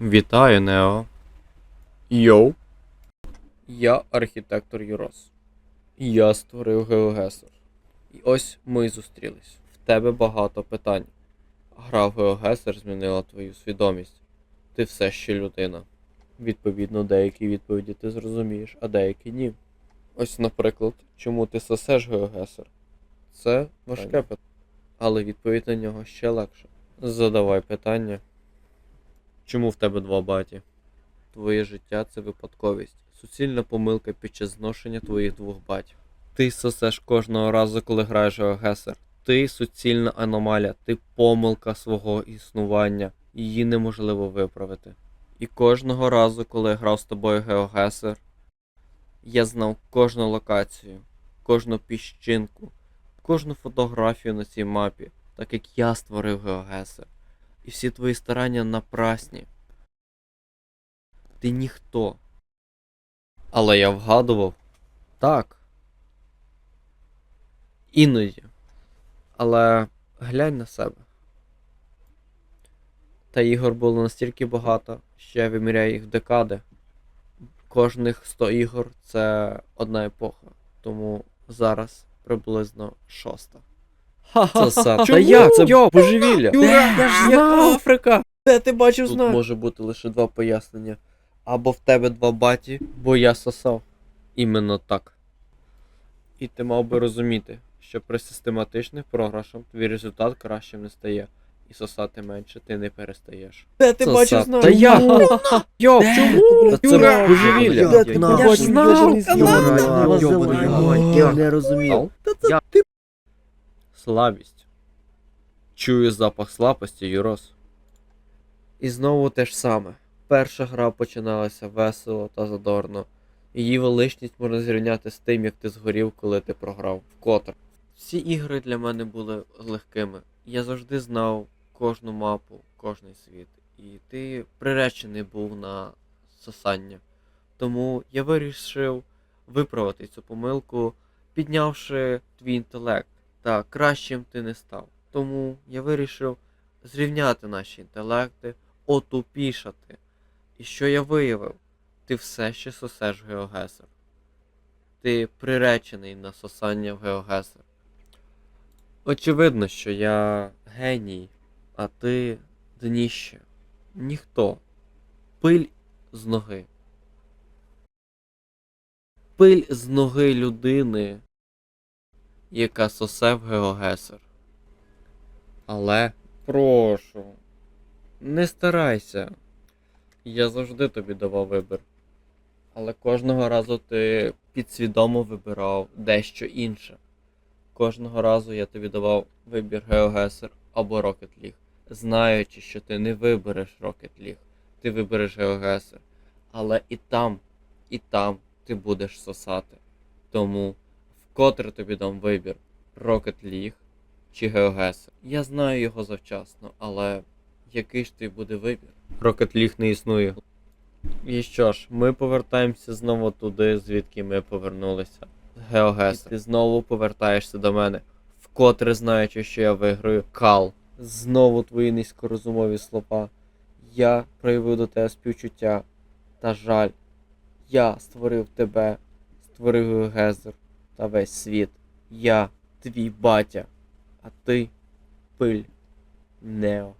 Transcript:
Вітаю, Нео. Йоу. Я архітектор Юрос. Я створив GeoGuessr. І ось ми й зустрілись. В тебе багато питань. Гра в GeoGuessr змінила твою свідомість. Ти все ще людина. Відповідно, деякі відповіді ти зрозумієш, а деякі ні. Ось, наприклад, чому ти сосеш GeoGuessr? Це важке питання. Але відповідь на нього ще легше. Задавай питання. Чому в тебе два баті? Твоє життя це випадковість, суцільна помилка під час зношення твоїх двох батьків. Ти сосеш кожного разу, коли граєш Геогесер. Ти суцільна аномалія, ти помилка свого існування, її неможливо виправити. І кожного разу, коли я грав з тобою Геогесер, я знав кожну локацію, кожну піщинку, кожну фотографію на цій мапі, так як я створив Геогесер. І всі твої старання напрасні. Ти ніхто. Але я вгадував. Так. Іноді. Але глянь на себе. Та ігор було настільки багато, що я виміряю їх в декади. Кожних 100 ігор це одна епоха. Тому зараз приблизно шоста. Ха-ха-ха. Та як? Це Йоп, божевілля. Юра, я ж знав! Африка? Де ти бачив Тут знак? може бути лише два пояснення. Або в тебе два баті, бо я сосав. Іменно так. І ти мав би розуміти, що при систематичних програшах твій результат кращим не стає. І сосати менше ти не перестаєш. Де ти Сосати. бачив знак? Та я! Йоп, чому? Та це Юра, божевілля. Де ти Я ж знав. Йобаний Йобаний рот. Я не розумів. Я... Слабість. Чую запах слабості, Юрос. І знову те ж саме. Перша гра починалася весело та задорно. Її величність можна зрівняти з тим, як ти згорів, коли ти програв вкотре. Всі ігри для мене були легкими. Я завжди знав кожну мапу, кожний світ. І ти приречений був на сосання. Тому я вирішив виправити цю помилку, піднявши твій інтелект. Та кращим ти не став. Тому я вирішив зрівняти наші інтелекти, отупішати. І що я виявив? Ти все ще сосеш Геогесер. Ти приречений на сосання в Геогесер. Очевидно, що я геній, а ти дніще. Ніхто. Пиль з ноги. Пиль з ноги людини, яка сосе в Геогесер. Але прошу, не старайся. Я завжди тобі давав вибір. Але кожного разу ти підсвідомо вибирав дещо інше. Кожного разу я тобі давав вибір GeoGuessr або Rocket League, знаючи, що ти не вибереш Rocket League, ти вибереш GeoGuessr. Але і там, і там ти будеш сосати. Тому вкотре тобі дам вибір Rocket League чи GeoGuessr. Я знаю його завчасно, але який ж ти буде вибір? Rocket League не існує. І що ж, ми повертаємося знову туди, звідки ми повернулися. Геогес. Ти знову повертаєшся до мене, вкотре знаючи, що я виграю кал. Знову твої низькорозумові слова. Я проявив до тебе співчуття та жаль. Я створив тебе, створив Гезер та весь світ. Я твій батя, а ти пиль Нео.